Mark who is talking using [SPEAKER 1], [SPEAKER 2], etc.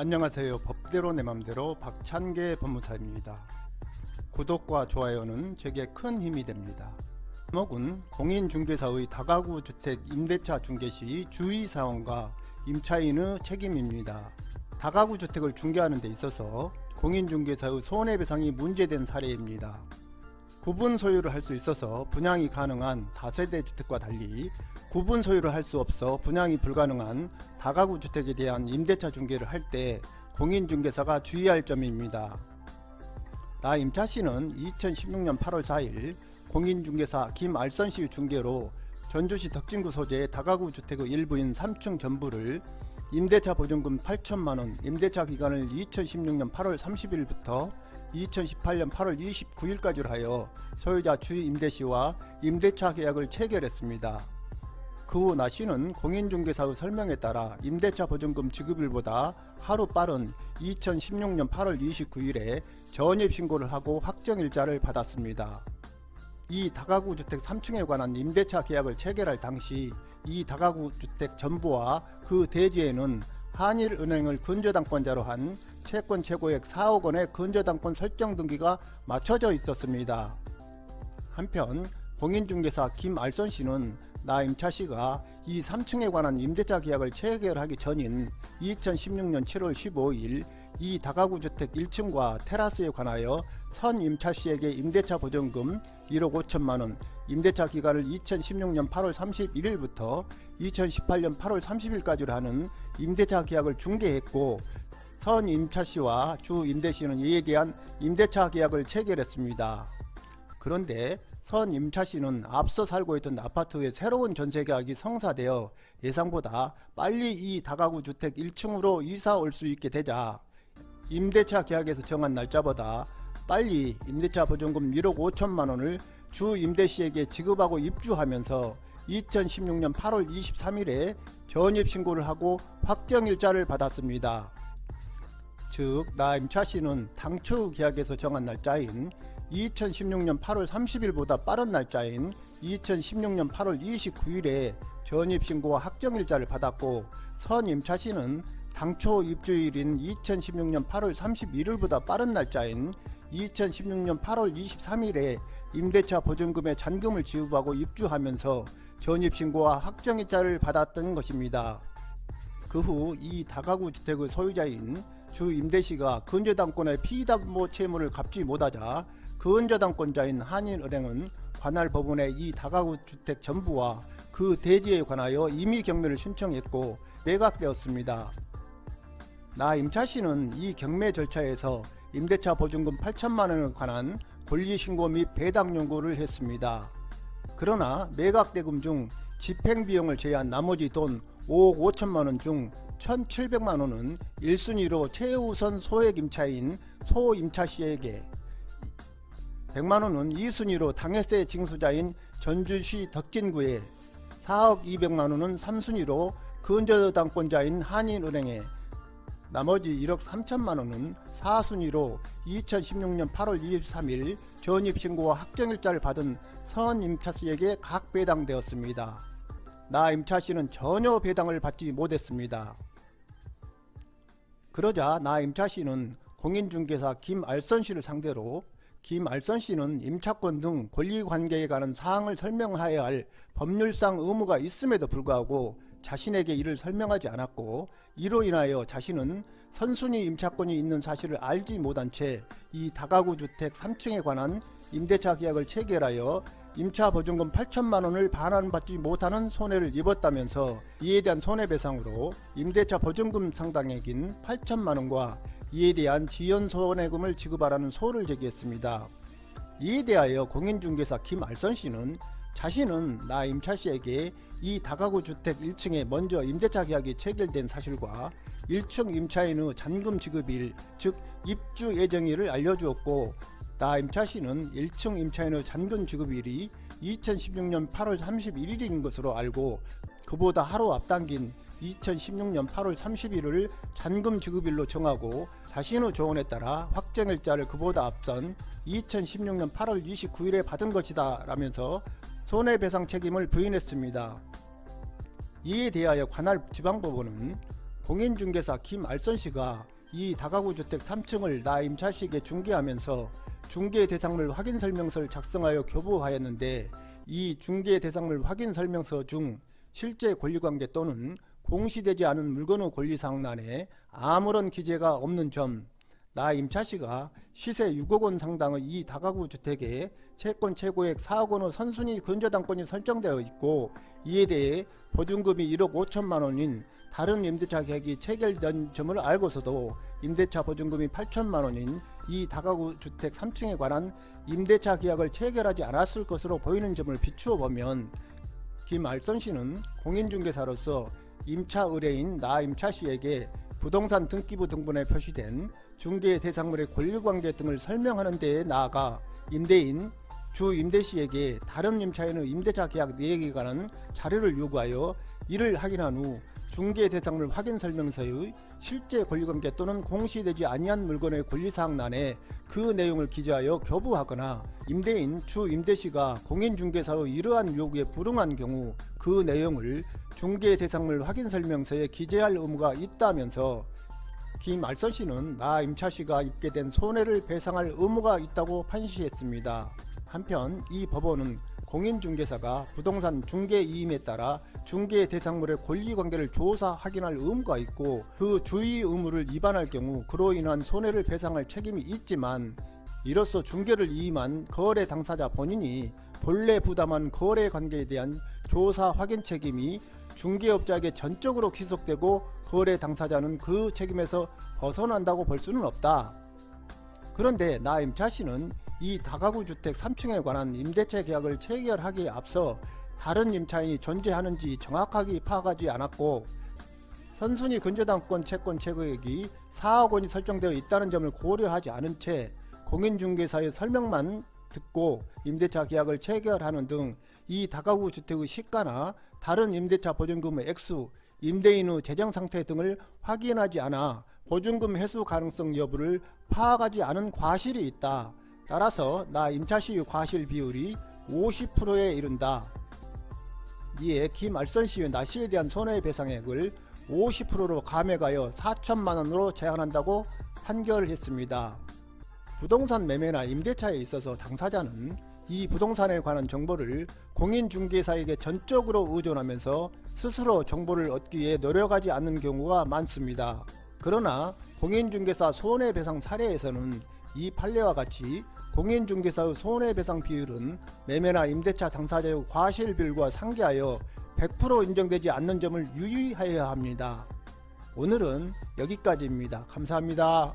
[SPEAKER 1] 안녕하세요. 법대로 내 맘대로 박찬계 법무사입니다. 구독과 좋아요는 제게 큰 힘이 됩니다. 제목은 공인중개사의 다가구 주택 임대차 중개 시 주의사항과 임차인의 책임입니다. 다가구 주택을 중개하는 데 있어서 공인중개사의 손해배상이 문제된 사례입니다. 구분 소유를 할 수 있어서 분양이 가능한 다세대 주택과 달리 구분 소유를 할 수 없어 분양이 불가능한 다가구 주택에 대한 임대차 중개를 할 때 공인중개사가 주의할 점입니다. 나 임차 씨는 2016년 8월 4일 공인중개사 김알선 씨 중개로 전주시 덕진구 소재의 다가구 주택의 일부인 3층 전부를 임대차 보증금 8천만 원, 임대차 기간을 2016년 8월 30일부터 2018년 8월 29일까지로 하여 소유자 주임 임대 씨와 임대차 계약을 체결했습니다. 그 후 나 씨는 공인중개사의 설명에 따라 임대차 보증금 지급일보다 하루 빠른 2016년 8월 29일에 전입 신고를 하고 확정일자를 받았습니다. 이 다가구 주택 3층에 관한 임대차 계약을 체결할 당시 이 다가구 주택 전부와 그 대지에는 한일은행을 근저당권자로 한 채권 최고액 4억 원의 근저당권 설정 등기가 맞춰져 있었습니다. 한편 공인중개사 김알선 씨는 나 임차 씨가 이 3층에 관한 임대차 계약을 체결하기 전인 2016년 7월 15일 이 다가구 주택 1층과 테라스에 관하여 선 임차 씨에게 임대차 보증금 1억 5천만 원, 임대차 기간을 2016년 8월 31일부터 2018년 8월 30일까지로 하는 임대차 계약을 중개했고 선 임차 씨와 주 임대 씨는 이에 대한 임대차 계약을 체결했습니다. 그런데 선 임차 씨는 앞서 살고 있던 아파트의 새로운 전세 계약이 성사되어 예상보다 빨리 이 다가구 주택 1층으로 이사 올 수 있게 되자 임대차 계약에서 정한 날짜보다 빨리 임대차 보증금 1억 5천만 원을 주 임대 씨에게 지급하고 입주하면서 2016년 8월 23일에 전입 신고를 하고 확정 일자를 받았습니다. 즉, 나 임차 씨는 당초 계약에서 정한 날짜인 2016년 8월 30일보다 빠른 날짜인 2016년 8월 29일에 전입 신고와 확정 일자를 받았고 선 임차 씨는 당초 입주일인 2016년 8월 31일보다 빠른 날짜인 2016년 8월 23일에 임대차 보증금의 잔금을 지급하고 입주하면서 전입 신고와 확정 일자를 받았던 것입니다. 그 후 이 다가구 주택의 소유자인 주 임대시가 근저당권의 피담보 채무를 갚지 못하자 근저당권자인 한인은행은 관할 법원에 이 다가구 주택 전부와 그 대지에 관하여 임의 경매를 신청했고 매각되었습니다. 나 임차 씨는 이 경매 절차에서 임대차 보증금 8천만 원에 관한 권리 신고 및 배당 요구를 했습니다. 그러나 매각 대금 중 집행 비용을 제외한 나머지 돈 5억 5천만 원 중 1,700만 원은 1순위로 최우선 소액 임차인 소 임차 씨에게 100만 원은 2순위로 당해세 징수자인 전주시 덕진구에 4억 200만 원은 3순위로 근저당권자인 한인은행에 나머지 1억 3천만 원은 4순위로 2016년 8월 23일 전입신고와 확정일자를 받은 선 임차 씨에게 각 배당되었습니다. 나 임차 씨는 전혀 배당을 받지 못했습니다. 그러자 나 임차 씨는 공인중개사 김알선 씨를 상대로 김알선 씨는 임차권 등 권리관계에 관한 사항을 설명하여야 할 법률상 의무가 있음에도 불구하고 자신에게 이를 설명하지 않았고 이로 인하여 자신은 선순위 임차권이 있는 사실을 알지 못한 채 이 다가구 주택 3층에 관한 임대차 계약을 체결하여 임차 보증금 8천만 원을 반환받지 못하는 손해를 입었다면서 이에 대한 손해배상으로 임대차 보증금 상당액인 8천만 원과 이에 대한 지연 손해금을 지급하라는 소를 제기했습니다. 이에 대하여 공인중개사 김알선 씨는 자신은 나 임차 씨에게 이 다가구 주택 1층에 먼저 임대차 계약이 체결된 사실과 1층 임차인의 잔금 지급일, 즉 입주 예정일을 알려주었고 나 임차 씨는 1층 임차인의 잔금 지급일이 2016년 8월 31일인 것으로 알고 그보다 하루 앞당긴 2016년 8월 31일을 잔금 지급일로 정하고 자신의 조언에 따라 확정일자를 그보다 앞선 2016년 8월 29일에 받은 것이다 라면서 손해배상 책임을 부인했습니다. 이에 대하여 관할 지방법원은 공인중개사 김알선 씨가 이 다가구 주택 3층을 나 임차 씨에게 중개하면서 중개 대상물 확인 설명서를 작성하여 교부하였는데 이 중개 대상물 확인 설명서 중 실제 권리관계 또는 공시되지 않은 물건의 권리사항란에 아무런 기재가 없는 점, 나 임차 씨가 시세 6억 원 상당의 이 다가구 주택에 채권 최고액 4억 원의 선순위 근저당권이 설정되어 있고 이에 대해 보증금이 1억 5천만 원인 다른 임대차 계약이 체결된 점을 알고서도 임대차 보증금이 8천만 원인 이 다가구 주택 3층에 관한 임대차 계약을 체결하지 않았을 것으로 보이는 점을 비추어 보면 김알선 씨는 공인중개사로서 임차 의뢰인 나 임차 씨에게 부동산 등기부 등본에 표시된 중개 대상물의 권리관계 등을 설명하는 데에 나아가 임대인 주 임대 씨에게 다른 임차인의 임대차 계약 내역에 관한 자료를 요구하여 이를 확인한 후 중개 대상 물 확인 설명서의 실제 권리관계 또는 공시되지 아니한 물건의 권리사항란에 그 내용을 기재하여 교부하거나 임대인 주 임대 씨가 공인중개사의 이러한 요구에 불응한 경우 그 내용을 중개 대상물 확인 설명서에 기재할 의무가 있다면서 김알선 씨는 나 임차 씨가 입게 된 손해를 배상할 의무가 있다고 판시했습니다. 한편 이 법원은 공인중개사가 부동산 중개 이임에 따라 중개 대상물의 권리 관계를 조사 확인할 의무가 있고 그 주의 의무를 위반할 경우 그로 인한 손해를 배상할 책임이 있지만 이로써 중개를 이임한 거래 당사자 본인이 본래 부담한 거래 관계에 대한 조사 확인 책임이 중개업자에게 전적으로 귀속되고 거래 당사자는 그 책임에서 벗어난다고 볼 수는 없다. 그런데 나 임차 씨는 이 다가구 주택 3층에 관한 임대차 계약을 체결하기에 앞서 다른 임차인이 존재하는지 정확하게 파악하지 않았고 선순위 근저당권 채권 최고액이 4억 원이 설정되어 있다는 점을 고려하지 않은 채 공인중개사의 설명만 듣고 임대차 계약을 체결하는 등 이 다가구 주택의 시가나 다른 임대차 보증금의 액수, 임대인의 재정 상태 등을 확인하지 않아 보증금 회수 가능성 여부를 파악하지 않은 과실이 있다. 따라서 나 임차 시의 과실 비율이 50%에 이른다. 이에 김알선 씨의 나 씨에 대한 손해배상액을 50%로 감액하여 4천만 원으로 제한한다고 판결했습니다. 부동산 매매나 임대차에 있어서 당사자는 이 부동산에 관한 정보를 공인중개사에게 전적으로 의존하면서 스스로 정보를 얻기 위해 노력하지 않는 경우가 많습니다. 그러나 공인중개사 손해배상 사례에서는 이 판례와 같이 공인 중개사의 손해배상 비율은 매매나 임대차 당사자의 과실 비율과 상계하여 100% 인정되지 않는 점을 유의하여야 합니다. 오늘은 여기까지입니다. 감사합니다.